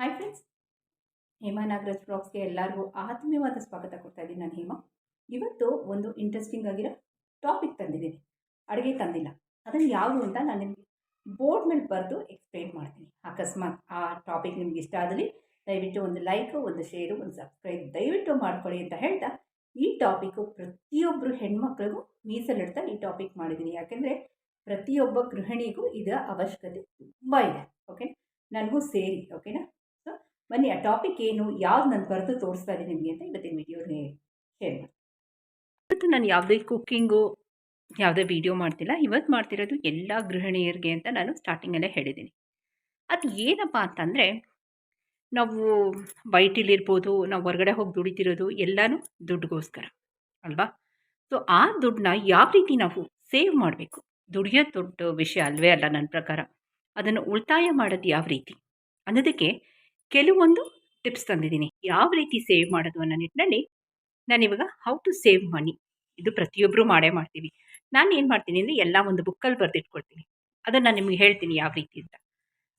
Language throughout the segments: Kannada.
ಹಾಯ್ ಫ್ರೆಂಡ್ಸ್ ಹೇಮಾ ನಾಗರಾಜ್ ಬ್ಲಾಗ್ಸ್ಗೆ ಎಲ್ಲರಿಗೂ ಆತ್ಮೀಯವಾದ ಸ್ವಾಗತ ಕೊಡ್ತಾ ಇದ್ದೀನಿ ನಾನು ಹೇಮಾ. ಇವತ್ತು ಒಂದು ಇಂಟ್ರೆಸ್ಟಿಂಗ್ ಆಗಿರೋ ಟಾಪಿಕ್ ತಂದಿದ್ದೀನಿ ಅಡುಗೆ ತಂದಿಲ್ಲ. ಅದನ್ನು ಯಾವುದು ಅಂತ ನಾನು ನಿಮಗೆ ಬೋರ್ಡ್ ಮೇಲೆ ಬರೆದು ಎಕ್ಸ್ಪ್ಲೇನ್ ಮಾಡ್ತೀನಿ. ಅಕಸ್ಮಾತ್ ಆ ಟಾಪಿಕ್ ನಿಮ್ಗೆ ಇಷ್ಟ ಆದಲ್ಲಿ ದಯವಿಟ್ಟು ಒಂದು ಲೈಕು ಒಂದು ಶೇರು ಒಂದು ಸಬ್ಸ್ಕ್ರೈಬ್ ದಯವಿಟ್ಟು ಮಾಡ್ಕೊಳ್ಳಿ ಅಂತ ಹೇಳ್ತಾ ಈ ಟಾಪಿಕ್ಕು ಪ್ರತಿಯೊಬ್ಬರು ಹೆಣ್ಮಕ್ಳಿಗೂ ಮೀಸಲಿಡ್ತಾ ಈ ಟಾಪಿಕ್ ಮಾಡಿದ್ದೀನಿ. ಯಾಕೆಂದರೆ ಪ್ರತಿಯೊಬ್ಬ ಗೃಹಿಣಿಗೂ ಇದರ ಅವಶ್ಯಕತೆ ತುಂಬ ಇದೆ. ಓಕೆ ನನಗೂ ಸೇರಿ. ಓಕೆನಾ ಬನ್ನಿ, ಆ ಟಾಪಿಕ್ ಏನು, ಯಾವ್ದು ನಾನು ಬರೆದು ತೋರಿಸ್ತಾ ಇದ್ದೀನಿ ನಿಮಗೆ ಅಂತ ಇವತ್ತಿನ ವಿಡಿಯೋನೇ ಶೇರ್ ಇವತ್ತು ನಾನು ಯಾವುದೇ ಕುಕ್ಕಿಂಗು ಯಾವುದೇ ವಿಡಿಯೋ ಮಾಡ್ತಿಲ್ಲ. ಇವತ್ತು ಮಾಡ್ತಿರೋದು ಎಲ್ಲ ಗೃಹಿಣಿಯರಿಗೆ ಅಂತ ನಾನು ಸ್ಟಾರ್ಟಿಂಗಲ್ಲೇ ಹೇಳಿದ್ದೀನಿ ಅದು ಏನಪ್ಪ ಅಂತಂದರೆ, ನಾವು ಬೈಟಿಲಿರ್ಬೋದು ನಾವು ಹೊರಗಡೆ ಹೋಗಿ ದುಡಿತಿರೋದು ಎಲ್ಲನೂ ದುಡ್ಡುಗೋಸ್ಕರ, ಅಲ್ವಾ? ಸೊ ಆ ದುಡ್ಡನ್ನ ಯಾವ ರೀತಿ ನಾವು ಸೇವ್ ಮಾಡಬೇಕು? ದುಡಿಯೋದು ದೊಡ್ಡ ವಿಷಯ ಅಲ್ವೇ ಅಲ್ಲ ನನ್ನ ಪ್ರಕಾರ. ಅದನ್ನು ಉಳಿತಾಯ ಮಾಡೋದು ಯಾವ ರೀತಿ? ಅನ್ನೋದಕ್ಕೆ ಕೆಲವೊಂದು ಟಿಪ್ಸ್ ತಂದಿದ್ದೀನಿ. ಯಾವ ರೀತಿ ಸೇವ್ ಮಾಡೋದು ಅನ್ನೋ ನಿಟ್ಟಿನಲ್ಲಿ ನಾನಿವಾಗ ಹೌ ಟು ಸೇವ್ ಮನಿ ಇದು ಪ್ರತಿಯೊಬ್ಬರು ಮಾಡೇ ಮಾಡ್ತೀವಿ. ನಾನು ಏನು ಮಾಡ್ತೀನಿ ಅಂದರೆ ಎಲ್ಲ ಒಂದು ಬುಕ್ಕಲ್ಲಿ ಬರೆದಿಟ್ಕೊಳ್ತೀನಿ ಅದನ್ನು ನಾನು ನಿಮಗೆ ಹೇಳ್ತೀನಿ ಯಾವ ರೀತಿ ಅಂತ.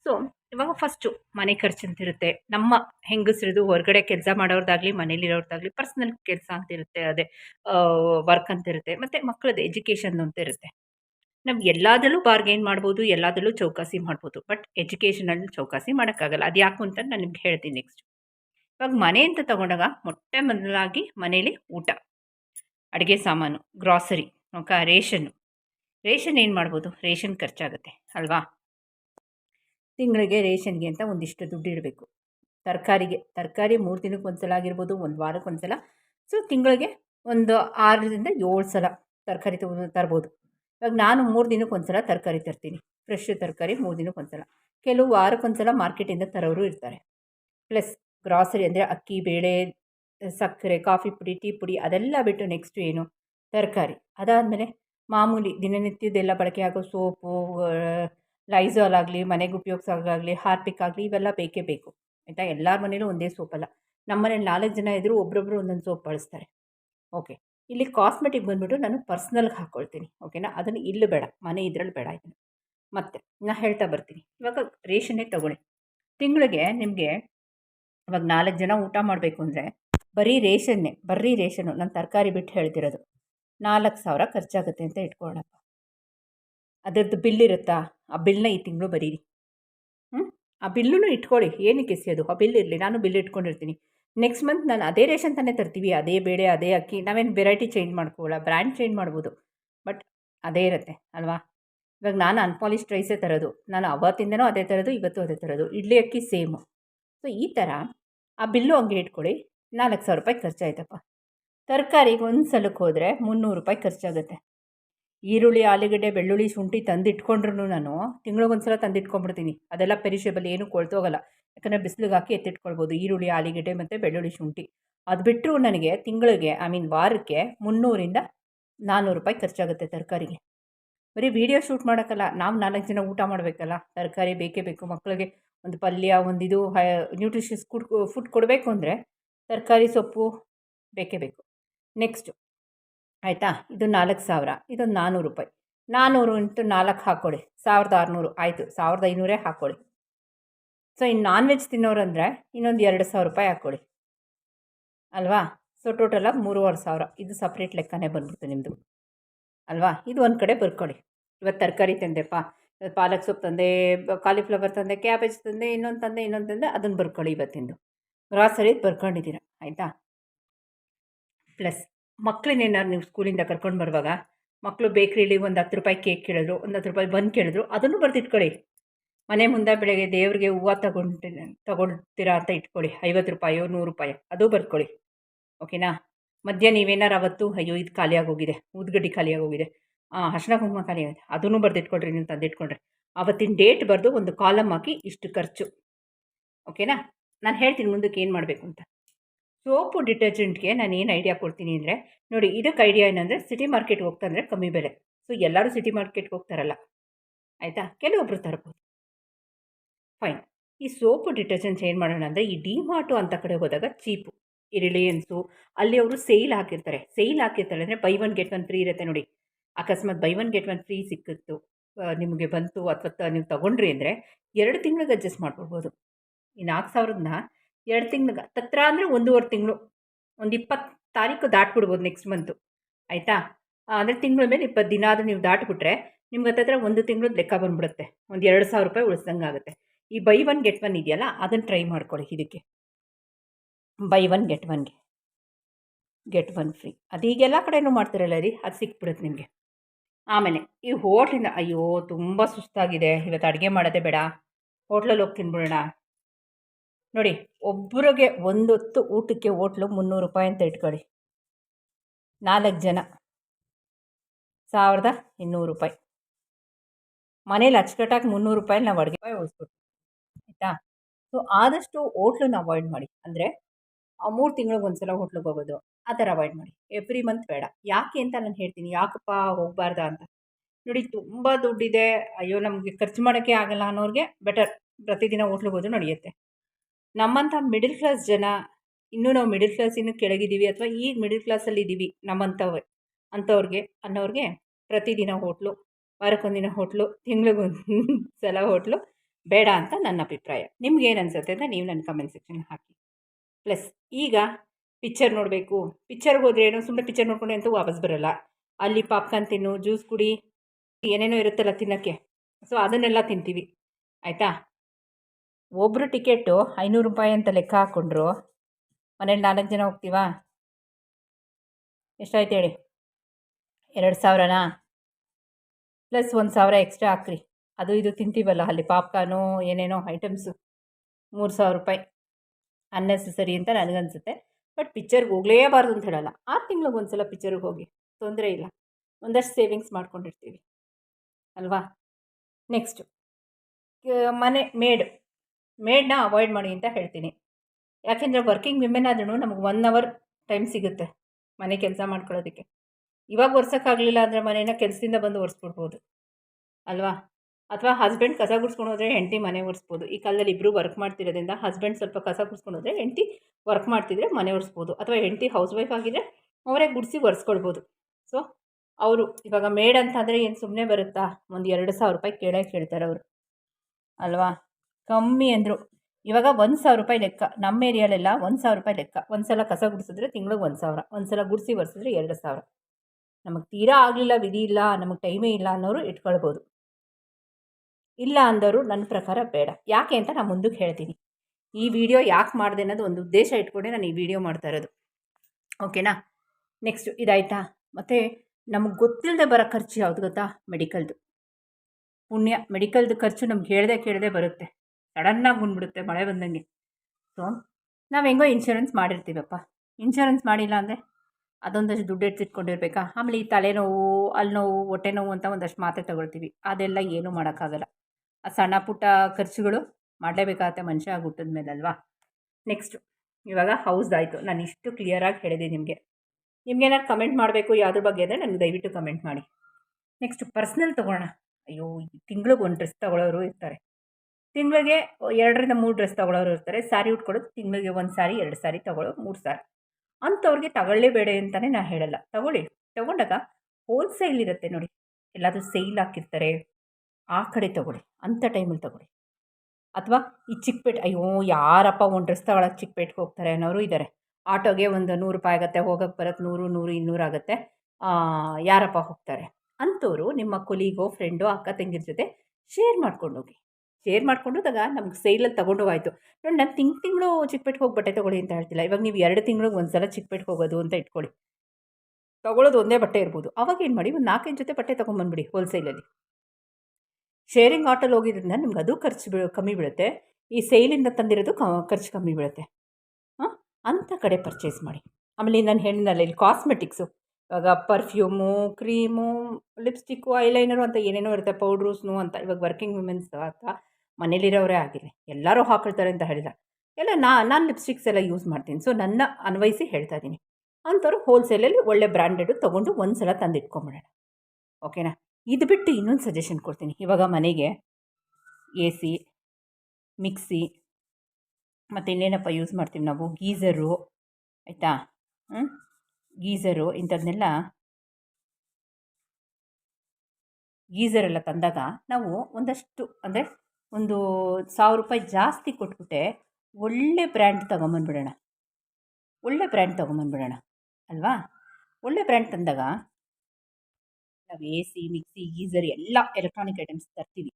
ಸೊ ಇವಾಗ ಫಸ್ಟು ಮನೆ ಖರ್ಚು ಅಂತಿರುತ್ತೆ. ನಮ್ಮ ಹೆಂಗಸ್ರದು ಹೊರಗಡೆ ಕೆಲಸ ಮಾಡೋರ್ದಾಗಲಿ, ಮನೇಲಿರೋರ್ದಾಗಲಿ ಪರ್ಸ್ನಲ್ ಕೆಲಸ ಅಂತಿರುತ್ತೆ ಅದೇ. ವರ್ಕ್ ಅಂತಿರುತ್ತೆ. ಮತ್ತು ಮಕ್ಕಳದ್ದು ಎಜುಕೇಷನ್ ಅಂತ ಇರುತ್ತೆ ನಾವು ಎಲ್ಲದಲ್ಲೂ ಬಾರ್ಗೇನ್ ಮಾಡ್ಬೋದು ಎಲ್ಲದಲ್ಲೂ ಚೌಕಾಸಿ ಮಾಡ್ಬೋದು ಬಟ್ ಎಜುಕೇಷನಲ್ಲಿ ಚೌಕಾಸಿ ಮಾಡೋಕ್ಕಾಗಲ್ಲ. ಅದು ಯಾಕು ಅಂತ ನಾನು ನಿಮ್ಗೆ ಹೇಳ್ತೀನಿ ನೆಕ್ಸ್ಟ್ ಇವಾಗ ಮನೆ ಅಂತ ತಗೊಂಡಾಗ ಮೊಟ್ಟೆ ಮೊದಲಾಗಿ ಮನೇಲಿ ಊಟ, ಅಡುಗೆ ಸಾಮಾನು ಗ್ರಾಸರಿ ಓಕೆ ರೇಷನ್ನು ರೇಷನ್ ಏನು ಮಾಡ್ಬೋದು? ರೇಷನ್ ಖರ್ಚಾಗುತ್ತೆ, ಅಲ್ವಾ? ತಿಂಗಳಿಗೆ ರೇಷನ್ಗೆ ಅಂತ ಒಂದಿಷ್ಟು ದುಡ್ಡು ಇಡಬೇಕು. ತರಕಾರಿಗೆ, ತರಕಾರಿ ಮೂರು ದಿನಕ್ಕೆ ಒಂದು ಸಲ ಆಗಿರ್ಬೋದು, ಒಂದು ವಾರಕ್ಕೆ ಒಂದು ಸಲ ಸೊ ತಿಂಗಳಿಗೆ ಒಂದು ಆರರಿಂದ ಏಳು ಸಲ ತರಕಾರಿ ತಗೋ, ತರ್ಬೋದು. ಇವಾಗ ನಾನು ಮೂರು ದಿನಕ್ಕೆ ಒಂದ್ಸಲ ತರಕಾರಿ ತರ್ತೀನಿ. ಫ್ರೆಶ್ ತರಕಾರಿ ಮೂರು ದಿನಕ್ಕೆ ಒಂದ್ಸಲ. ಕೆಲವು ವಾರಕ್ಕೊಂದ್ಸಲ ಮಾರ್ಕೆಟಿಂದ ತರೋರು ಇರ್ತಾರೆ. ಪ್ಲಸ್ ಗ್ರಾಸರಿ ಅಂದರೆ ಅಕ್ಕಿ, ಬೇಳೆ, ಸಕ್ಕರೆ ಕಾಫಿ ಪುಡಿ ಟೀ ಪುಡಿ ಅದೆಲ್ಲ ಬಿಟ್ಟು ನೆಕ್ಸ್ಟ್ ಏನು? ತರಕಾರಿ. ಅದಾದಮೇಲೆ ಮಾಮೂಲಿ ದಿನನಿತ್ಯದೆಲ್ಲ ಬಳಕೆ ಆಗೋ ಸೋಪು ಲೈಝಾಲ್ ಆಗಲಿ, ಮನೆಗೆ ಉಪಯೋಗಿಸೋದಾಗಲಿ ಹಾರ್ಪಿಕ್ ಆಗಲಿ ಇವೆಲ್ಲ ಬೇಕೇ ಬೇಕು. ಆಯಿತಾ? ಎಲ್ಲರ ಮನೇಲೂ ಒಂದೇ ಸೋಪಲ್ಲ. ನಮ್ಮ ಮನೇಲಿ ನಾಲ್ಕು ಜನ ಇದ್ದರೂ ಒಬ್ಬರೊಬ್ಬರು ಒಂದೊಂದು ಸೋಪ್ ಬಳಸ್ತಾರೆ. ಓಕೆ ಇಲ್ಲಿ ಕಾಸ್ಮೆಟಿಕ್ ಬಂದ್ಬಿಟ್ಟು ನಾನು ಪರ್ಸ್ನಲ್ಗೆ ಹಾಕ್ಕೊಳ್ತೀನಿ ಓಕೆನಾ ಅದನ್ನು ಇಲ್ಲಿ ಬೇಡ, ಮನೆ ಇದರಲ್ಲಿ ಬೇಡ ಇದನ್ನು. ಮತ್ತೆ ನಾನು ಹೇಳ್ತಾ ಬರ್ತೀನಿ. ಇವಾಗ ರೇಷನ್ನೇ ತೊಗೊಳ್ಳಿ. ತಿಂಗಳಿಗೆ ನಿಮಗೆ ಇವಾಗ ನಾಲ್ಕು ಜನ ಊಟ ಮಾಡಬೇಕು ಅಂದರೆ ಬರೀ ರೇಷನ್ನೇ ಬರೀ ರೇಷನ್ನು ನಾನು ತರಕಾರಿ ಬಿಟ್ಟು ಹೇಳ್ತಿರೋದು. ನಾಲ್ಕು ಸಾವಿರ ಖರ್ಚಾಗುತ್ತೆ ಅಂತ ಇಟ್ಕೊಳ್ಳಪ್ಪ ಅದರದ್ದು ಬಿಲ್ ಇರುತ್ತಾ? ಆ ಬಿಲ್ನ ಈ ತಿಂಗಳು ಬರೀರಿ. ಹ್ಞೂ ಆ ಬಿಲ್ಲೂ ಇಟ್ಕೊಳ್ಳಿ, ಏನಕ್ಕೆ ಅದು ಆ ಬಿಲ್ ಇರಲಿ, ನಾನು ಬಿಲ್ ಇಟ್ಕೊಂಡಿರ್ತೀನಿ. ನೆಕ್ಸ್ಟ್ ಮಂತ್ ನಾನು ಅದೇ ರೇಷನ್ ತಾನೇ ತರ್ತೀವಿ, ಅದೇ ಬೇಳೆ, ಅದೇ ಅಕ್ಕಿ, ನಾವೇನು ವೆರೈಟಿ ಚೇಂಜ್ ಮಾಡ್ಕೊಳ್ಳ ಬ್ರ್ಯಾಂಡ್ ಚೇಂಜ್ ಮಾಡ್ಬೋದು. ಬಟ್ ಅದೇ ಇರುತ್ತೆ, ಅಲ್ವಾ? ಇವಾಗ ನಾನು ಅನ್ಪಾಲಿಶ್ ರೈಸೇ ತರೋದು, ನಾನು ಅವತ್ತಿಂದನೂ ಅದೇ ತರೋದು, ಇವತ್ತು ಅದೇ ತರೋದು, ಇಡ್ಲಿ, ಅಕ್ಕಿ ಸೇಮು ಸೊ ಈ ಥರ ಆ ಬಿಲ್ಲು ಹಂಗೆ ಇಟ್ಕೊಳ್ಳಿ ನಾಲ್ಕು ಸಾವಿರ ರೂಪಾಯಿ ಖರ್ಚಾಯ್ತಪ್ಪ. ತರಕಾರಿಗೆ ಒಂದು ಸಲಕ್ಕೆ ಹೋದರೆ ಮುನ್ನೂರು ರೂಪಾಯಿ ಖರ್ಚಾಗುತ್ತೆ. ಈರುಳ್ಳಿ, ಆಲೂಗಡ್ಡೆ, ಬೆಳ್ಳುಳ್ಳಿ, ಶುಂಠಿ ತಂದಿಟ್ಕೊಂಡ್ರು ನಾನು ತಿಂಗಳಿಗೊಂದು ಸಲ ತಂದಿಟ್ಕೊಂಡ್ಬಿಡ್ತೀನಿ. ಅದೆಲ್ಲ ಪೆರಿಷೇಬಲ್ ಏನು ಕೊಳ್ತೋಗಲ್ಲ. ಯಾಕಂದರೆ ಬಿಸಿಲಿಗೆ ಹಾಕಿ ಎತ್ತಿಟ್ಕೊಳ್ಬೋದು. ಈರುಳ್ಳಿ, ಆಲೂಗೆಡ್ಡೆ ಮತ್ತು ಬೆಳ್ಳುಳ್ಳಿ ಶುಂಠಿ. ಅದು ಬಿಟ್ಟರು ನನಗೆ ತಿಂಗಳಿಗೆ ಐ ಮೀನ್ ವಾರಕ್ಕೆ ಮುನ್ನೂರಿಂದ ನಾನ್ನೂರು ರೂಪಾಯಿ ಖರ್ಚಾಗುತ್ತೆ ತರಕಾರಿಗೆ. ಬರೀ ವಿಡಿಯೋ ಶೂಟ್ ಮಾಡೋಕ್ಕಲ್ಲ, ನಾವು ನಾಲ್ಕು ಜನ ಊಟ ಮಾಡಬೇಕಲ್ಲ. ತರಕಾರಿ ಬೇಕೇ ಬೇಕು. ಮಕ್ಕಳಿಗೆ ಒಂದು ಪಲ್ಯ, ಒಂದು ಇದು ನ್ಯೂಟ್ರಿಷಿಯಸ್ ಫುಡ್ ಫುಡ್ ಕೊಡಬೇಕು ಅಂದರೆ ತರಕಾರಿ, ಸೊಪ್ಪು ಬೇಕೇ ಬೇಕು. ನೆಕ್ಸ್ಟು ಆಯಿತಾ? ಇದು ನಾಲ್ಕು ಸಾವಿರ. ಇದೊಂದು ನಾನ್ನೂರು ರೂಪಾಯಿ. ನಾನ್ನೂರು ಇಂಟು ನಾಲ್ಕು ಹಾಕ್ಕೊಳ್ಳಿ ಸಾವಿರದ ಆರುನೂರು. ಆಯಿತು. ಸಾವಿರದ ಐನೂರೇ ಹಾಕ್ಕೊಳ್ಳಿ ಸೊ ಇನ್ನು ನಾನ್ ವೆಜ್ ತಿನ್ನೋರು ಅಂದರೆ ಇನ್ನೊಂದು ಎರಡು ಸಾವಿರ ರೂಪಾಯಿ ಹಾಕ್ಕೊಳ್ಳಿ ಅಲ್ವಾ? ಸೊ ಟೋಟಲಾಗಿ ಮೂರುವರೆ ಸಾವಿರ. ಇದು ಸಪ್ರೇಟ್ ಲೆಕ್ಕನೇ ಬಂದ್ಬಿಡ್ತು ನಿಮ್ಮದು ಅಲ್ವಾ? ಇದು ಒಂದು ಕಡೆ ಬರ್ಕೊಳ್ಳಿ ಇವತ್ತು ತರಕಾರಿ ತಂದೆಪ್ಪ. ಪಾಲಕ್ ಸೊಪ್ಪು ತಂದೆ ಕಾಲಿಫ್ಲವರ್ ತಂದೆ ಕ್ಯಾಬೇಜ್ ತಂದೆ, ಇನ್ನೊಂದು ತಂದೆ ಇನ್ನೊಂದು ತಂದೆ ಅದನ್ನು ಬರ್ಕೊಳ್ಳಿ ಇವತ್ತಿಂದು. ಗ್ರಾಸರಿ ಬರ್ಕೊಂಡಿದ್ದೀರ, ಆಯಿತಾ? ಪ್ಲಸ್ ಮಕ್ಕಳನ್ನೇನಾರು ನೀವು ಸ್ಕೂಲಿಂದ ಕರ್ಕೊಂಡು ಬರುವಾಗ ಮಕ್ಕಳು ಬೇಕ್ರಿಲಿ ಒಂದು ಹತ್ತು ರೂಪಾಯಿ ಕೇಕ್ ಕೇಳಿದ್ರು, ಒಂದು ಹತ್ತು ರೂಪಾಯಿ ಬಂದು ಕೇಳಿದ್ರು, ಅದನ್ನು ಬರ್ದಿಟ್ಕೊಳ್ಳಿ ಮನೆ ಮುಂದೆ ಬೆಳಗ್ಗೆ ದೇವ್ರಿಗೆ ಹೂವು ತಗೊಂಡು, ತಗೊಳ್ತೀರಾ ಅಂತ ಇಟ್ಕೊಳ್ಳಿ. ಐವತ್ತು ರೂಪಾಯೋ, ನೂರು ರೂಪಾಯೋ, ಅದು ಬರ್ಕೊಳ್ಳಿ. ಓಕೆನಾ? ಮಧ್ಯ ನೀವೇನಾರು ಅವತ್ತು, ಅಯ್ಯೋ, ಇದು ಖಾಲಿಯಾಗೋಗಿದೆ ಊದ್ಗಡ್ಡಿ ಖಾಲಿಯಾಗೋಗಿದೆ ಹಸನ ಕುಂಕುಮ ಖಾಲಿಯಾಗಿದೆ ಅದನ್ನು ಬರೆದಿಟ್ಕೊಳ್ರಿ ನೀವು ತಂದಿಟ್ಕೊಂಡ್ರೆ ಅವತ್ತಿನ ಡೇಟ್ ಬರೆದು ಒಂದು ಕಾಲಮ್ ಹಾಕಿ ಇಷ್ಟು ಖರ್ಚು. ಓಕೆನಾ? ನಾನು ಹೇಳ್ತೀನಿ ಮುಂದಕ್ಕೆ ಏನು ಮಾಡಬೇಕು ಅಂತ. ಸೋಪು ಡಿಟರ್ಜೆಂಟ್ಗೆ ನಾನು ಏನು ಐಡಿಯಾ ಕೊಡ್ತೀನಿ ಅಂದರೆ, ನೋಡಿ, ಇದಕ್ಕೆ ಐಡಿಯಾ ಏನಂದರೆ, ಸಿಟಿ ಮಾರ್ಕೆಟ್ಗೆ ಹೋಗ್ತಂದರೆ ಕಮ್ಮಿ ಬೆಲೆ. ಸೊ, ಎಲ್ಲರೂ ಸಿಟಿ ಮಾರ್ಕೆಟ್ಗೆ ಹೋಗ್ತಾರಲ್ಲ. ಆಯಿತಾ? ಕೆಲವೊಬ್ಬರು ತರ್ಬೋದು. ಫೈನ್ ಈ ಸೋಪು ಡಿಟರ್ಜೆಂಟ್ಸ್ ಏನು ಮಾಡೋಣ ಅಂದರೆ ಈ ಡಿಮಾರ್ಟು ಅಂತ ಕಡೆ ಹೋದಾಗ ಚೀಪು ಈ ರಿಲಯನ್ಸು ಅಲ್ಲಿ ಅವರು ಸೇಲ್ ಹಾಕಿರ್ತಾರೆ. ಸೇಲ್ ಹಾಕಿರ್ತಾರೆ ಅಂದರೆ buy one get one free ಇರುತ್ತೆ ನೋಡಿ. ಅಕಸ್ಮಾತ್ buy one get one free ಸಿಕ್ಕಿತ್ತು. ನಿಮಗೆ ಬಂತು ಅಥವಾ ನೀವು ತೊಗೊಂಡ್ರಿ ಅಂದರೆ ಎರಡು ತಿಂಗಳಿಗೆ ಅಡ್ಜಸ್ಟ್ ಮಾಡ್ಕೊಳ್ಬೋದು. ಈ ನಾಲ್ಕು ಸಾವಿರದನ್ನ ಎರಡು ತಿಂಗ್ಳಿಗೆ, ತತ್ರ ಅಂದರೆ ಒಂದೂವರೆ ತಿಂಗಳು, ಒಂದು ಇಪ್ಪತ್ತು ತಾರೀಕು ದಾಟ್ಬಿಡ್ಬೋದು ನೆಕ್ಸ್ಟ್ ಮಂತು ಆಯಿತಾ? ಅಂದರೆ ತಿಂಗಳ ಮೇಲೆ ಇಪ್ಪತ್ತು ದಿನ ಆದರೂ ನೀವು ದಾಟ್ಬಿಟ್ರೆ ನಿಮ್ಗೆ ಹತ್ತತ್ರ ಒಂದು ತಿಂಗಳು ಲೆಕ್ಕ ಬಂದ್ಬಿಡುತ್ತೆ. ಒಂದು ಎರಡು ಸಾವಿರ ರೂಪಾಯಿ ಉಳಿಸ್ದಂಗೆ ಆಗುತ್ತೆ ಈ ಬೈ ಒನ್ ಗೆಟ್ ಒನ್ ಇದೆಯಲ್ಲ, ಅದನ್ನು ಟ್ರೈ ಮಾಡ್ಕೊಳ್ಳಿ ಇದಕ್ಕೆ. ಬೈ ಒನ್ ಗೆಟ್ ಒನ್ಗೆ ಗೆಟ್ ಒನ್ ಫ್ರೀ ಅದು ಈಗೆಲ್ಲ ಕಡೆನೂ ಮಾಡ್ತಿರಲ್ಲ ರೀ, ಅದು ಸಿಕ್ಬಿಡುತ್ತೆ ನಿಮಗೆ. ಆಮೇಲೆ ಈ ಹೋಟ್ಲಿಂದ, ಅಯ್ಯೋ, ತುಂಬ ಸುಸ್ತಾಗಿದೆ. ಇವತ್ತು ಅಡುಗೆ ಮಾಡೋದೇ ಬೇಡ. ಹೋಟ್ಲಲ್ಲಿ ಹೋಗಿ ತಿನ್ಬಿಡೋಣ. ನೋಡಿ ಒಬ್ಬರಿಗೆ ಒಂದೊತ್ತು ಊಟಕ್ಕೆ ಹೋಟ್ಲು ಮುನ್ನೂರು ರೂಪಾಯಿ ಅಂತ ಇಟ್ಕೊಳ್ಳಿ ನಾಲ್ಕು ಜನ. ಸಾವಿರದ ಇನ್ನೂರು ರೂಪಾಯಿ. ಮನೇಲಿ ಅಚ್ಚುಕಟ್ಟಾಗಿ ಮುನ್ನೂರು ರೂಪಾಯಿ ನಾವು ಅಡುಗೆ ಉಳಿಸ್ಬಿಟ್ಟು ಆಯಿತಾ? ಸೊ ಆದಷ್ಟು ಹೋಟ್ಲನ್ನ ಅವಾಯ್ಡ್ ಮಾಡಿ. ಅಂದರೆ ಮೂರು ತಿಂಗಳಿಗೆ ಒಂದು ಸಲ ಹೋಟ್ಲಿಗೆ ಹೋಗೋದು, ಆ ಥರ ಅವಾಯ್ಡ್ ಮಾಡಿ. ಎವ್ರಿ ಮಂತ್ ಬೇಡ. ಯಾಕೆ ಅಂತ ನಾನು ಹೇಳ್ತೀನಿ. ಯಾಕಪ್ಪ ಹೋಗಬಾರ್ದಾ ಅಂತ. ನೋಡಿ, ತುಂಬ ದುಡ್ಡಿದೆ. ಅಯ್ಯೋ, ನಮಗೆ ಖರ್ಚು ಮಾಡೋಕ್ಕೆ ಆಗಲ್ಲ ಅನ್ನೋರಿಗೆ ಬೆಟರ್ ಪ್ರತಿದಿನ ಹೋಟ್ಲಿಗೆ ಹೋದ್ರು ನಡೆಯುತ್ತೆ. ನಮ್ಮಂಥ ಮಿಡಿಲ್ ಕ್ಲಾಸ್ ಜನ, ಇನ್ನೂ ನಾವು ಮಿಡಿಲ್ ಕ್ಲಾಸಿನ ಕೆಳಗಿದ್ದೀವಿ ಅಥವಾ ಈಗ ಮಿಡಿಲ್ ಕ್ಲಾಸಲ್ಲಿ ಇದ್ದೀವಿ ನಮ್ಮಂಥವ್ರೆ ಅಂಥವ್ರಿಗೆ, ಅನ್ನೋರಿಗೆ ಪ್ರತಿದಿನ ಹೋಟ್ಲು, ವಾರಕ್ಕೊಂದಿನ ಹೋಟ್ಲು ತಿಂಗಳಿಗೊಂದು ಸಲ ಹೋಟ್ಲು ಬೇಡ ಅಂತ ನನ್ನ ಅಭಿಪ್ರಾಯ. ನಿಮ್ಗೆ ಏನು ಅನಿಸುತ್ತೆ ಅಂತ ನೀವು ನನ್ನ ಕಮೆಂಟ್ ಸೆಕ್ಷನ್ ಹಾಕಿ. ಪ್ಲಸ್ ಈಗ ಪಿಕ್ಚರ್ ನೋಡಬೇಕು. ಪಿಕ್ಚರ್ಗೆ ಹೋದ್ರೆ ಏನೋ ಸುಮ್ಮನೆ ಪಿಕ್ಚರ್ ನೋಡ್ಕೊಂಡು ಅಂತೂ ವಾಪಸ್ ಬರೋಲ್ಲ. ಅಲ್ಲಿ ಪಾಪ್ಕಾರ್ನ್ ತಿನ್ನು ಜ್ಯೂಸ್ ಕುಡಿ, ಏನೇನೋ ಇರುತ್ತಲ್ಲ ತಿನ್ನೋಕ್ಕೆ. ಸೊ ಅದನ್ನೆಲ್ಲ ತಿಂತೀವಿ. ಆಯಿತಾ? ಒಬ್ಬರು ಟಿಕೆಟು ಐನೂರು ರೂಪಾಯಿ ಅಂತ ಲೆಕ್ಕ ಹಾಕ್ಕೊಂಡ್ರು ಮನೇಲಿ ನಾಲ್ಕು ಜನ ಹೋಗ್ತೀವಾ? ಎಷ್ಟಾಯ್ತು ಹೇಳಿ? ಎರಡು ಸಾವಿರನಾ? ಪ್ಲಸ್ ಒಂದು ಸಾವಿರ ಎಕ್ಸ್ಟ್ರಾ ಹಾಕ್ರಿ. ಅದು ಇದು ತಿಂತೀವಲ್ಲ, ಅಲ್ಲಿ ಪಾಪ್ಕಾರ್ನು ಏನೇನೋ ಐಟಮ್ಸು ಮೂರು ಸಾವಿರ ರೂಪಾಯಿ ಅನ್ನೆಸೆಸರಿ ಅಂತ ನನಗನ್ಸುತ್ತೆ. ಬಟ್ ಪಿಕ್ಚರ್ಗೆ ಹೋಗಲೇಬಾರ್ದು ಅಂತ ಹೇಳಲ್ಲ. ಆರು ತಿಂಗ್ಳಿಗೆ ಒಂದು ಸಲ ಪಿಕ್ಚರ್ಗೆ ಹೋಗಿ. ತೊಂದರೆ ಇಲ್ಲ. ಒಂದಷ್ಟು ಸೇವಿಂಗ್ಸ್ ಮಾಡ್ಕೊಂಡಿರ್ತೀವಿ. ಅಲ್ವಾ? ನೆಕ್ಸ್ಟು ಮನೆ, ಮೇಡ್. ಮೇಡನ್ನ ಅವಾಯ್ಡ್ ಮಾಡಿ ಅಂತ ಹೇಳ್ತೀನಿ. ಯಾಕೆಂದರೆ ವರ್ಕಿಂಗ್ ವಿಮೆನ್ ಆದ್ರೂ ನಮಗೆ ಒನ್ ಅವರ್ ಟೈಮ್ ಸಿಗುತ್ತೆ ಮನೆ ಕೆಲಸ ಮಾಡ್ಕೊಳ್ಳೋದಕ್ಕೆ. ಇವಾಗ ಒರ್ಸೋಕ್ಕಾಗಲಿಲ್ಲ ಅಂದರೆ ಮನೇನ ಕೆಲಸದಿಂದ ಬಂದು ಒರೆಸ್ಬಿಡ್ಬೋದು. ಅಲ್ವಾ? ಅಥವಾ ಹಸ್ಬೆಂಡ್ ಕಸ ಗುಡ್ಸ್ಕೊಂಡು ಹೋದರೆ ಹೆಂಡತಿ ಮನೆ ಒರೆಸ್ಬೋದು. ಈ ಕಾಲದಲ್ಲಿ ಇಬ್ಬರು ವರ್ಕ್ ಮಾಡ್ತಿರೋದ್ರಿಂದ ಹಸ್ಬೆಂಡ್ ಸ್ವಲ್ಪ ಕಸ ಗುಡ್ಸ್ಕೊಂಡು ಹೋದರೆ ಹೆಂಡತಿ ವರ್ಕ್ ಮಾಡ್ತಿದ್ರೆ ಮನೆ ಒರೆಸ್ಬೋದು. ಅಥವಾ ಹೆಂಡತಿ ಹೌಸ್ ವೈಫ್ ಆಗಿದ್ದರೆ ಅವರೇ ಗುಡಿಸಿ ಒರೆಸ್ಕೊಳ್ಬೋದು. ಸೊ ಅವರು ಇವಾಗ ಮೇಡ್ ಅಂತಂದರೆ ಏನು ಸುಮ್ಮನೆ ಬರುತ್ತಾ? ಒಂದು ಎರಡು ಸಾವಿರ ರೂಪಾಯಿ ಕೇಳೇ ಕೇಳ್ತಾರೆ ಅವರು. ಅಲ್ವಾ? ಕಮ್ಮಿ ಅಂದರು. ಇವಾಗ ಒಂದು ಸಾವಿರ ರೂಪಾಯಿ ಲೆಕ್ಕ. ನಮ್ಮ ಏರಿಯಾಲೆಲ್ಲ ಒಂದು ಸಾವಿರ ರೂಪಾಯಿ ಲೆಕ್ಕ. ಒಂದು ಸಲ ಕಸ ಗುಡಿಸಿದ್ರೆ ತಿಂಗಳಿಗೆ ಒಂದು ಸಾವಿರ. ಒಂದು ಸಲ ಗುಡಿಸಿ ಒರೆಸಿದ್ರೆ ಎರಡು ಸಾವಿರ. ನಮಗೆ ತೀರಾ ಆಗಲಿಲ್ಲ, ವಿಧಿ ಇಲ್ಲ, ನಮಗೆ ಟೈಮೇ ಇಲ್ಲ ಅನ್ನೋರು ಇಟ್ಕೊಳ್ಬೋದು. ಇಲ್ಲ ಅಂದವರು ನನ್ನ ಪ್ರಕಾರ ಬೇಡ. ಯಾಕೆ ಅಂತ ನಾನು ಮುಂದಕ್ಕೆ ಹೇಳ್ತೀನಿ. ಈ ವಿಡಿಯೋ ಯಾಕೆ ಮಾಡಿದೆ ಅನ್ನೋದು ಒಂದು ಉದ್ದೇಶ ಇಟ್ಕೊಂಡೆ ನಾನು ಈ ವಿಡಿಯೋ ಮಾಡ್ತಾ ಇರೋದು. ಓಕೆನಾ? ನೆಕ್ಸ್ಟ್ ಇದಾಯ್ತಾ? ಮತ್ತು ನಮಗೆ ಗೊತ್ತಿಲ್ಲದೆ ಬರೋ ಖರ್ಚು ಯಾವುದು ಗೊತ್ತಾ? ಮೆಡಿಕಲ್ದು. ಪುಣ್ಯ, ಮೆಡಿಕಲ್ದು ಖರ್ಚು ನಮ್ಗೆ ಹೇಳ್ದೆ ಕೇಳದೆ ಬರುತ್ತೆ. ಸಡನ್ನಾಗಿ ಬಂದ್ಬಿಡುತ್ತೆ, ಮಳೆ ಬಂದಂಗೆ. ಸೊ ನಾವು ಹೆಂಗೋ ಇನ್ಶೂರೆನ್ಸ್ ಮಾಡಿರ್ತೀವಪ್ಪ. ಇನ್ಶೂರೆನ್ಸ್ ಮಾಡಿಲ್ಲ ಅಂದರೆ ಅದೊಂದಷ್ಟು ದುಡ್ಡು ಎತ್ತಿಟ್ಕೊಂಡಿರ್ಬೇಕಾ? ಆಮೇಲೆ ಈ ತಲೆನೋವು ಅಲ್ಲಿ ನೋವು ಹೊಟ್ಟೆ ನೋವು ಅಂತ ಒಂದಷ್ಟು ಮಾತ್ರೆ ತಗೊಳ್ತೀವಿ. ಅದೆಲ್ಲ ಏನೂ ಮಾಡೋಕ್ಕಾಗಲ್ಲ. ಆ ಸಣ್ಣ ಪುಟ್ಟ ಖರ್ಚುಗಳು ಮಾಡಲೇಬೇಕಾಗತ್ತೆ ಮನುಷ್ಯ ಹುಟ್ಟಿದ ಮೇಲಲ್ವಾ? ನೆಕ್ಸ್ಟು ಇವಾಗ ಹೌಸ್ದಾಯಿತು ನಾನು ಇಷ್ಟು ಕ್ಲಿಯರಾಗಿ ಹೇಳಿದೆ ನಿಮಗೆ. ನಿಮ್ಗೇನಾದ್ರು ಕಮೆಂಟ್ ಮಾಡಬೇಕು ಯಾವ್ದ್ರ ಬಗ್ಗೆ ಅಂದರೆ ನನಗೆ ದಯವಿಟ್ಟು ಕಮೆಂಟ್ ಮಾಡಿ. ನೆಕ್ಸ್ಟ್ ಪರ್ಸ್ನಲ್ ತೊಗೊಳ್ಳೋಣ ಅಯ್ಯೋ ತಿಂಗ್ಳಿಗೆ ಒಂದು ಡ್ರೆಸ್ ತೊಗೊಳೋರು ಇರ್ತಾರೆ. ತಿಂಗಳಿಗೆ ಎರಡರಿಂದ ಮೂರು ಡ್ರೆಸ್ ತೊಗೊಳೋರು ಇರ್ತಾರೆ. ಸ್ಯಾರಿ ಉಟ್ಕೊಳ್ಳೋದು ತಿಂಗಳಿಗೆ ಒಂದು ಸಾರಿ ಎರಡು ಸಾರಿ ತೊಗೊಳ್ಳೋ ಮೂರು ಸಾರಿ ಅಂಥವ್ರಿಗೆ ತಗೊಳ್ಳೇಬೇಡ ಅಂತಲೇ ನಾನು ಹೇಳಲ್ಲ. ತಗೊಳ್ಳಿ. ತಗೊಂಡಾಗ ಹೋಲ್ಸೇಲ್ ಇರುತ್ತೆ ನೋಡಿ. ಎಲ್ಲಾದರೂ ಸೇಲ್ ಹಾಕಿರ್ತಾರೆ. ಆ ಕಡೆ ತಗೊಳ್ಳಿ, ಅಂಥ ಟೈಮಲ್ಲಿ ತಗೊಳ್ಳಿ. ಅಥವಾ ಈ ಚಿಕ್ಕಪೇಟೆ, ಅಯ್ಯೋ, ಯಾರಪ್ಪ ಒಂದು ರಸ್ತೆ ಒಳಗೆ ಚಿಕ್ಕಪೇಟೆಗೆ ಹೋಗ್ತಾರೆ ಅನ್ನೋರು ಇದ್ದಾರೆ ಆಟೋಗೆ ಒಂದು ನೂರು ರೂಪಾಯಿ ಆಗುತ್ತೆ ಹೋಗೋಕ್ಕೆ ಬರೋಕ್ಕೆ ನೂರು ನೂರು, ಇನ್ನೂರು ಆಗುತ್ತೆ. ಯಾರಪ್ಪ ಹೋಗ್ತಾರೆ? ಅಂಥವ್ರು ನಿಮ್ಮ ಕೊಲೀಗೋ, ಫ್ರೆಂಡೋ, ಅಕ್ಕ, ತಂಗಿರ ಜೊತೆ ಶೇರ್ ಮಾಡ್ಕೊಂಡು ಹೋಗಿ. ಶೇರ್ ಮಾಡ್ಕೊಂಡೋದಾಗ ನಮ್ಗೆ ಸೇಲಲ್ಲಿ ತೊಗೊಂಡೋಗಾಯ್ತು ನೋಡಿ, ನಾನು ತಿಂಗ್ ತಿಂಗಳು ಚಿಕ್ಕಪೇಟೆ ಹೋಗಿ ಬಟ್ಟೆ ತೊಗೊಳ್ಳಿ ಅಂತ ಹೇಳ್ತಿಲ್ಲ. ಇವಾಗ ನೀವು ಎರಡು ತಿಂಗಳಿಗೆ ಒಂದು ಸಲ ಚಿಕ್ಕಪೇಟೆಗೆ ಹೋಗೋದು ಅಂತ ಇಟ್ಕೊಳ್ಳಿ. ತೊಗೊಳ್ಳೋದು ಒಂದೇ ಬಟ್ಟೆ ಇರ್ಬೋದು. ಅವಾಗ ಏನು ಮಾಡಿ, ಒಂದು ನಾಲ್ಕೈದು ಜೊತೆ ಬಟ್ಟೆ ತೊಗೊಂಬಂದ್ಬಿಡಿ ಹೋಲ್ಸೇಲಲ್ಲಿ ಶೇರಿಂಗ್ ಆಟೋಲ್ಲಿ ಹೋಗಿದ್ರಿಂದ ನಿಮ್ಗೆ ಅದು ಖರ್ಚು ಬೀ ಕಮ್ಮಿ ಬೀಳುತ್ತೆ. ಈ ಸೇಲಿಂದ ತಂದಿರೋದು ಖರ್ಚು ಕಮ್ಮಿ ಬೀಳುತ್ತೆ. ಹಾಂ? ಅಂಥ ಕಡೆ ಪರ್ಚೇಸ್ ಮಾಡಿ. ಆಮೇಲೆ ನಾನು ಹೇಳಿದ್ನಲ್ಲ ಇಲ್ಲಿ ಕಾಸ್ಮೆಟಿಕ್ಸು ಇವಾಗ ಪರ್ಫ್ಯೂಮು ಕ್ರೀಮು ಲಿಪ್ಸ್ಟಿಕ್ಕು ಐಲೈನರು ಅಂತ ಏನೇನೋ ಇರುತ್ತೆ ಪೌಡ್ರೂಸ್ನು ಅಂತ. ಇವಾಗ ವರ್ಕಿಂಗ್ ವುಮೆನ್ಸ್ ಅಂತ ಮನೇಲಿರೋರೇ ಆಗಿರಲಿ. ಎಲ್ಲರೂ ಹಾಕೊಳ್ತಾರೆ ಅಂತ ಹೇಳಿದ. ಎಲ್ಲ ನಾ, ನಾನು ಲಿಪ್ಸ್ಟಿಕ್ಸ್ ಎಲ್ಲ ಯೂಸ್ ಮಾಡ್ತೀನಿ. ಸೊ ನನ್ನ ಅನ್ವಯಿಸಿ ಹೇಳ್ತಾ ಇದ್ದೀನಿ. ಅಂಥವ್ರು ಹೋಲ್ಸೇಲಲ್ಲಿ ಒಳ್ಳೆ ಬ್ರ್ಯಾಂಡೆಡು ತೊಗೊಂಡು ಒಂದು ಸಲ ತಂದಿಟ್ಕೊಂಬಿಡೋಣ ಓಕೆನಾ ಇದು ಬಿಟ್ಟು ಇನ್ನೊಂದು ಸಜೆಷನ್ ಕೊಡ್ತೀನಿ. ಇವಾಗ ಮನೆಗೆ ಎ ಸಿ ಮಿಕ್ಸಿ ಮತ್ತು ಇನ್ನೇನಪ್ಪ ಯೂಸ್ ಮಾಡ್ತೀವಿ ನಾವು? ಗೀಝರು ಆಯಿತಾ? ಗೀಝರು ಇಂಥದ್ದನ್ನೆಲ್ಲ ಗೀಝರೆಲ್ಲ ತಂದಾಗ ನಾವು ಒಂದಷ್ಟು ಅಂದರೆ ಒಂದು ಸಾವಿರ ರೂಪಾಯಿ ಜಾಸ್ತಿ ಕೊಟ್ಬಿಟ್ಟೆ ಒಳ್ಳೆ ಬ್ರ್ಯಾಂಡ್ ತೊಗೊಂಬಂದ್ಬಿಡೋಣ. ಒಳ್ಳೆ ಬ್ರ್ಯಾಂಡ್ ತೊಗೊಂಬಂದ್ಬಿಡೋಣ. ಅಲ್ವಾ? ಒಳ್ಳೆ ಬ್ರ್ಯಾಂಡ್ ತಂದಾಗ ನಾವು ಎ ಸಿ ಮಿಕ್ಸಿ ಗೀಝರ್ ಎಲ್ಲ ಎಲೆಕ್ಟ್ರಾನಿಕ್ ಐಟಮ್ಸ್ ತರ್ತೀವಿ.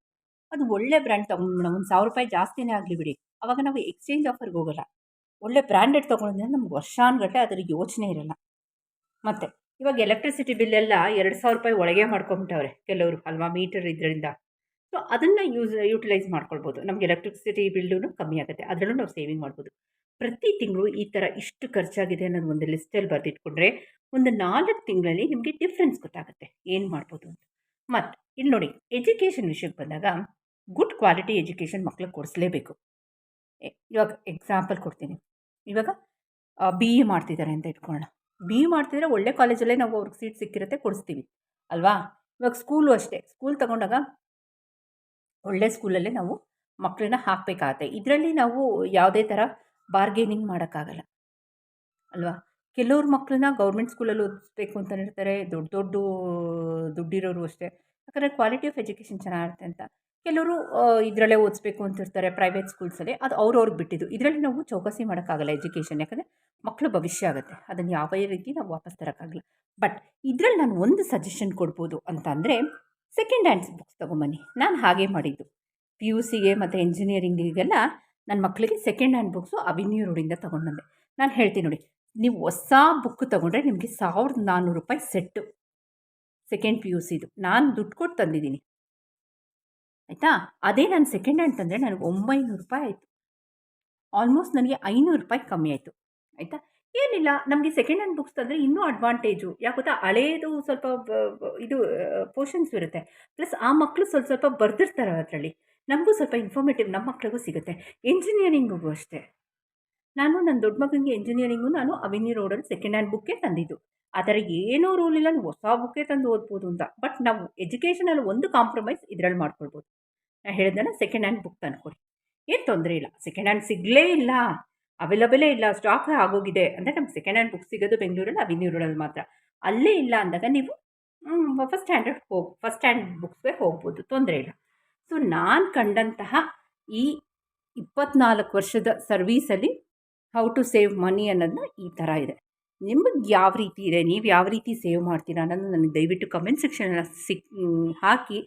ಅದು ಒಳ್ಳೆ ಬ್ರ್ಯಾಂಡ್ ತೊಗೊಂಡ್ಬಿಡೋಣ ಒಂದು ಸಾವಿರ ರೂಪಾಯಿ ಜಾಸ್ತಿನೇ ಆಗಲಿ ಬಿಡಿ. ಅವಾಗ ನಾವು ಎಕ್ಸ್ಚೇಂಜ್ ಆಫರ್ಗೆ ಹೋಗೋಲ್ಲ. ಒಳ್ಳೆ ಬ್ರ್ಯಾಂಡೆಡ್ ತೊಗೊಂಡಿದ್ರೆ ನಮ್ಗೆ ವರ್ಷಾನುಗಟ್ಟಲೆ ಅದರ ಯೋಚನೆ ಇರಲ್ಲ. ಮತ್ತು, ಇವಾಗ ಎಲೆಕ್ಟ್ರಿಸಿಟಿ ಬಿಲ್ಲೆಲ್ಲ ಎರಡು ಸಾವಿರ ರೂಪಾಯಿ ಒಳಗೆ ಮಾಡ್ಕೊಂಬಿಟ್ಟವ್ರೆ ಕೆಲವರು, ಅಲ್ವಾ ಮೀಟರ್ ಇದರಿಂದ. ಸೊ ಅದನ್ನು ಯೂಸ್ ಯೂಟಿಲೈಸ್ ಮಾಡ್ಕೊಳ್ಬೋದು. ನಮ್ಗೆ ಎಲೆಕ್ಟ್ರಿಸಿಟಿ ಬಿಲ್ಲು ಕಮ್ಮಿ ಆಗುತ್ತೆ. ಅದರಲ್ಲೂ ನಾವು ಸೇವಿಂಗ್ ಮಾಡ್ಬೋದು. ಪ್ರತಿ ತಿಂಗಳು ಈ ಥರ ಇಷ್ಟು ಖರ್ಚಾಗಿದೆ ಅನ್ನೋದು ಒಂದು ಲಿಸ್ಟಲ್ಲಿ ಬರೆದಿಟ್ಕೊಂಡ್ರೆ ಒಂದು ನಾಲ್ಕು ತಿಂಗಳಲ್ಲಿ ನಿಮಗೆ ಡಿಫ್ರೆನ್ಸ್ ಗೊತ್ತಾಗುತ್ತೆ. ಏನು ಮಾಡ್ಬೋದು ಅಂತ. ಮತ್ತು ಇಲ್ಲಿ ನೋಡಿ ಎಜುಕೇಷನ್ ವಿಷಯಕ್ಕೆ ಬಂದಾಗ ಗುಡ್ ಕ್ವಾಲಿಟಿ ಎಜುಕೇಷನ್ ಮಕ್ಳಿಗೆ ಕೊಡಿಸ್ಲೇಬೇಕು. ಇವಾಗ ಎಕ್ಸಾಂಪಲ್ ಕೊಡ್ತೀನಿ. ಇವಾಗ ಬಿ ಇ ಮಾಡ್ತಿದ್ದಾರೆ ಅಂತ ಇಟ್ಕೊಳ್ಳೋಣ ಬಿ ಇ ಮಾಡ್ತಿದ್ರೆ ಒಳ್ಳೆ ಕಾಲೇಜಲ್ಲೇ ನಾವು ಅವ್ರಿಗೆ ಸೀಟ್ ಸಿಕ್ಕಿರುತ್ತೆ, ಕೊಡಿಸ್ತೀವಿ. ಅಲ್ವಾ? ಇವಾಗ ಸ್ಕೂಲು ಅಷ್ಟೇ. ಸ್ಕೂಲ್ ತಗೊಂಡಾಗ ಒಳ್ಳೆ ಸ್ಕೂಲಲ್ಲೇ ನಾವು ಮಕ್ಕಳನ್ನ ಹಾಕಬೇಕಾಗತ್ತೆ. ಇದರಲ್ಲಿ ನಾವು ಯಾವುದೇ ಥರ ಬಾರ್ಗೇನಿಂಗ್ ಮಾಡೋಕ್ಕಾಗಲ್ಲ. ಅಲ್ವಾ? ಕೆಲವ್ರ ಮಕ್ಕಳನ್ನ ಗೌರ್ಮೆಂಟ್ ಸ್ಕೂಲಲ್ಲಿ ಓದಿಸ್ಬೇಕು ಅಂತ ಇರ್ತಾರೆ ದೊಡ್ಡ ದೊಡ್ಡ ದುಡ್ಡಿರೋರು ಅಷ್ಟೇ. ಯಾಕಂದರೆ ಕ್ವಾಲಿಟಿ ಆಫ್ ಎಜುಕೇಷನ್ ಚೆನ್ನಾಗಿರುತ್ತೆ ಅಂತ. ಕೆಲವರು ಇದರಲ್ಲೇ ಓದಿಸ್ಬೇಕು ಅಂತಿರ್ತಾರೆ ಪ್ರೈವೇಟ್ ಸ್ಕೂಲ್ಸಲ್ಲಿ ಅದು ಅವ್ರವ್ರಿಗೆ ಬಿಟ್ಟಿದ್ದು. ಇದರಲ್ಲಿ ನಾವು ಚೌಕಾಸಿ ಮಾಡೋಕ್ಕಾಗಲ್ಲ ಎಜುಕೇಷನ್ ಯಾಕಂದರೆ ಮಕ್ಕಳ ಭವಿಷ್ಯ ಆಗುತ್ತೆ. ಅದನ್ನು ಯಾವ ರೀತಿ ನಾವು ವಾಪಸ್ ತರೋಕ್ಕಾಗಲ್ಲ. ಬಟ್ ಇದರಲ್ಲಿ ನಾನು ಒಂದು ಸಜೆಷನ್ ಕೊಡ್ಬೋದು ಅಂತ ಅಂದರೆ ಸೆಕೆಂಡ್ ಹ್ಯಾಂಡ್ಸ್ ಬುಕ್ಸ್ ತೊಗೊಂಬನ್ನಿ. ನಾನು ಹಾಗೆ ಮಾಡಿದ್ದು. ಪಿ ಯು ಸಿಗೆ ಮತ್ತು ಇಂಜಿನಿಯರಿಂಗಿಗೆಲ್ಲ ನನ್ನ ಮಕ್ಕಳಿಗೆ ಸೆಕೆಂಡ್ ಹ್ಯಾಂಡ್ ಬುಕ್ಸು ಅವಿನ್ಯೂ ರೋಡಿಂದ ತೊಗೊಂಡು ಬಂದೆ. ನಾನು ಹೇಳ್ತೀನಿ ನೋಡಿ. ನೀವು ಹೊಸ ಬುಕ್ ತೊಗೊಂಡ್ರೆ ನಿಮಗೆ ಸಾವಿರದ ನಾನ್ನೂರು ರೂಪಾಯಿ ಸೆಟ್ಟು ಸೆಕೆಂಡ್ ಪಿ ಯು ಸಿದು ನಾನು ದುಡ್ಡು ಕೊಟ್ಟು ತಂದಿದ್ದೀನಿ. ಆಯಿತಾ? ಅದೇ ನಾನು ಸೆಕೆಂಡ್ ಹ್ಯಾಂಡ್ ತಂದರೆ ನನಗೆ ಒಂಬೈನೂರು ರೂಪಾಯಿ ಆಯಿತು. ಆಲ್ಮೋಸ್ಟ್ ನನಗೆ ಐನೂರು ರೂಪಾಯಿ ಕಮ್ಮಿ ಆಯಿತು. ಆಯಿತಾ? ಏನಿಲ್ಲ, ನಮಗೆ ಸೆಕೆಂಡ್ ಹ್ಯಾಂಡ್ ಬುಕ್ಸ್ ತಂದರೆ ಇನ್ನೂ ಅಡ್ವಾಂಟೇಜು ಯಾಕೆ ಗೊತ್ತಾ? ಹಳೇದು ಸ್ವಲ್ಪ ಇದು ಪೋರ್ಷನ್ಸ್ ಇರುತ್ತೆ. ಪ್ಲಸ್ ಆ ಮಕ್ಕಳು ಸ್ವಲ್ಪ ಸ್ವಲ್ಪ ಬರೆದಿರ್ತಾರೆ ಅದರಲ್ಲಿ. ನಮಗೂ ಸ್ವಲ್ಪ ಇನ್ಫಾರ್ಮೇಟಿವ್ ನಮ್ಮ ಮಕ್ಳಿಗೂ ಸಿಗುತ್ತೆ. ಇಂಜಿನಿಯರಿಂಗಿಗೂ ಅಷ್ಟೇ. ನಾನು ನನ್ನ ದೊಡ್ಡ ಮಗನಿಗೆ ಇಂಜಿನಿಯರಿಂಗು ನಾನು ಅವಿನಿ ರೋಡಲ್ಲಿ ಸೆಕೆಂಡ್ ಹ್ಯಾಂಡ್ ಬುಕ್ಕೇ ತಂದಿದ್ದು. ಆ ಥರ ಏನೂ ರೂಲ್ ಇಲ್ಲ ಹೊಸ ಬುಕ್ಕೇ ತಂದು ಓದ್ಬೋದು ಅಂತ. ಬಟ್ ನಾವು ಎಜುಕೇಷನಲ್ಲಿ ಒಂದು ಕಾಂಪ್ರಮೈಸ್ ಇದರಲ್ಲಿ ಮಾಡ್ಕೊಳ್ಬೋದು. ನಾನು ಹೇಳಿದನ ಸೆಕೆಂಡ್ ಹ್ಯಾಂಡ್ ಬುಕ್ ತಂದುಕೊಡಿ ಏನು ತೊಂದರೆ ಇಲ್ಲ. ಸೆಕೆಂಡ್ ಹ್ಯಾಂಡ್ ಸಿಗಲೇ ಇಲ್ಲ. ಅವೈಲಬಲೇ ಇಲ್ಲ. ಸ್ಟಾಕ್ ಆಗೋಗಿದೆ ಅಂದರೆ ನಮ್ಗೆ ಸೆಕೆಂಡ್ ಹ್ಯಾಂಡ್ ಬುಕ್ ಸಿಗೋದು ಬೆಂಗಳೂರಲ್ಲಿ ಅವಿನಿ ರೋಡಲ್ಲಿ ಮಾತ್ರ. ಅಲ್ಲೇ ಇಲ್ಲ ಅಂದಾಗ ನೀವು ಫಸ್ಟ್ ಸ್ಟ್ಯಾಂಡರ್ಡ್ ಹೋಗಿ ಫಸ್ಟ್ ಸ್ಟ್ಯಾಂಡ್ ಬುಕ್ಸ್ಗೆ ಹೋಗ್ಬೋದು. ತೊಂದರೆ ಇಲ್ಲ. ಸೊ ನಾನು ಕಂಡಂತಹ ಈ ಇಪ್ಪತ್ನಾಲ್ಕು ವರ್ಷದ ಸರ್ವೀಸಲ್ಲಿ ಹೌ ಟು ಸೇವ್ ಮನಿ ಅನ್ನೋದನ್ನ ಈ ಥರ ಇದೆ. ನಿಮಗೆ ಯಾವ ರೀತಿ ಇದೆ, ನೀವು ಯಾವ ರೀತಿ ಸೇವ್ ಮಾಡ್ತೀರಾ ಅನ್ನೋದು ನನಗೆ ದಯವಿಟ್ಟು ಕಮೆಂಟ್ ಸೆಕ್ಷನಲ್ಲಿ ಸಿಕ್ ಹಾಕಿ.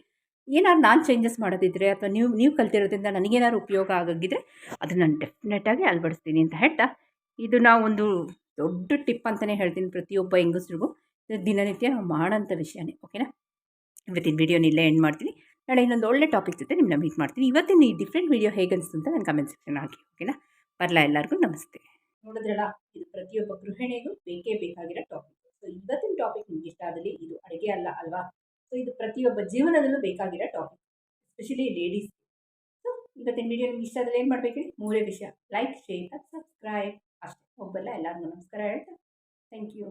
ಏನಾದ್ರು ನಾನು ಚೇಂಜಸ್ ಮಾಡೋದಿದ್ರೆ ಅಥವಾ ನೀವು ನೀವು ಕಲ್ತಿರೋದ್ರಿಂದ ನನಗೇನಾದ್ರು ಉಪಯೋಗ ಆಗಿದ್ರೆ ಅದನ್ನು ನಾನು ಡೆಫಿನೆಟಾಗಿ ಅಳವಡಿಸ್ತೀನಿ ಅಂತ ಹೇಳ್ತಾ. ಇದು ನಾವೊಂದು ದೊಡ್ಡ ಟಿಪ್ ಅಂತಲೇ ಹೇಳ್ತೀನಿ ಪ್ರತಿಯೊಬ್ಬ ಹೆಂಗಸ್ರಿಗೂ. ದಿನನಿತ್ಯ ನಾವು ಮಾಡೋಂಥ ವಿಷಯನೇ ಓಕೆನಾ ಇವತ್ತಿನ ವೀಡಿಯೋನ ಇಲ್ಲೇ ಎಂಡ್ ಮಾಡ್ತೀನಿ. ನಾಳೆ ಇನ್ನೊಂದು ಒಳ್ಳೆ ಟಾಪಿಕ್ ಜೊತೆ ನಿಮ್ಮನ್ನ ಮೀಟ್ ಮಾಡ್ತೀನಿ. ಇವತ್ತಿನ ಈ ಡಿಫ್ರೆಂಟ್ ವೀಡಿಯೋ ಹೇಗೆ ಅನಿಸ್ತು ಅಂತ ನಾನು ಕಮೆಂಟ್ ಸೆಕ್ಷನ್ ಹಾಕಿ ಓಕೆನಾ ಬರ್ಲ ಎಲ್ಲರಿಗೂ ನಮಸ್ತೆ. ನೋಡಿದ್ರಲ್ಲ, ಇದು ಪ್ರತಿಯೊಬ್ಬ ಗೃಹಿಣಿಗೂ ಬೇಕೇ ಬೇಕಾಗಿರೋ ಟಾಪಿಕ್ ಸೊ ಇವತ್ತಿನ ಟಾಪಿಕ್ ನಿಮ್ಗೆ ಇಷ್ಟ ಆದಲ್ಲಿ ಇದು ಅಡುಗೆ ಅಲ್ಲ ಅಲ್ವಾ? ಸೊ ಇದು ಪ್ರತಿಯೊಬ್ಬ ಜೀವನದಲ್ಲೂ ಬೇಕಾಗಿರೋ ಟಾಪಿಕ್ ಎಸ್ಪೆಷಲಿ ಲೇಡೀಸ್ ಸೊ ಇವತ್ತಿನ ವಿಡಿಯೋ ನಿಮ್ಗೆ ಇಷ್ಟ ಆದಲ್ಲಿ ಏನು ಮಾಡಬೇಕು ಮೂರೇ ವಿಷಯ. ಲೈಕ್ ಶೇರ್ ಸಬ್ಸ್ಕ್ರೈಬ್ ಅಷ್ಟೇ. ಒಬ್ಬಲ್ಲ ಎಲ್ಲರಿಗೂ ನಮಸ್ಕಾರ ಹೇಳ್ತಾ. Thank you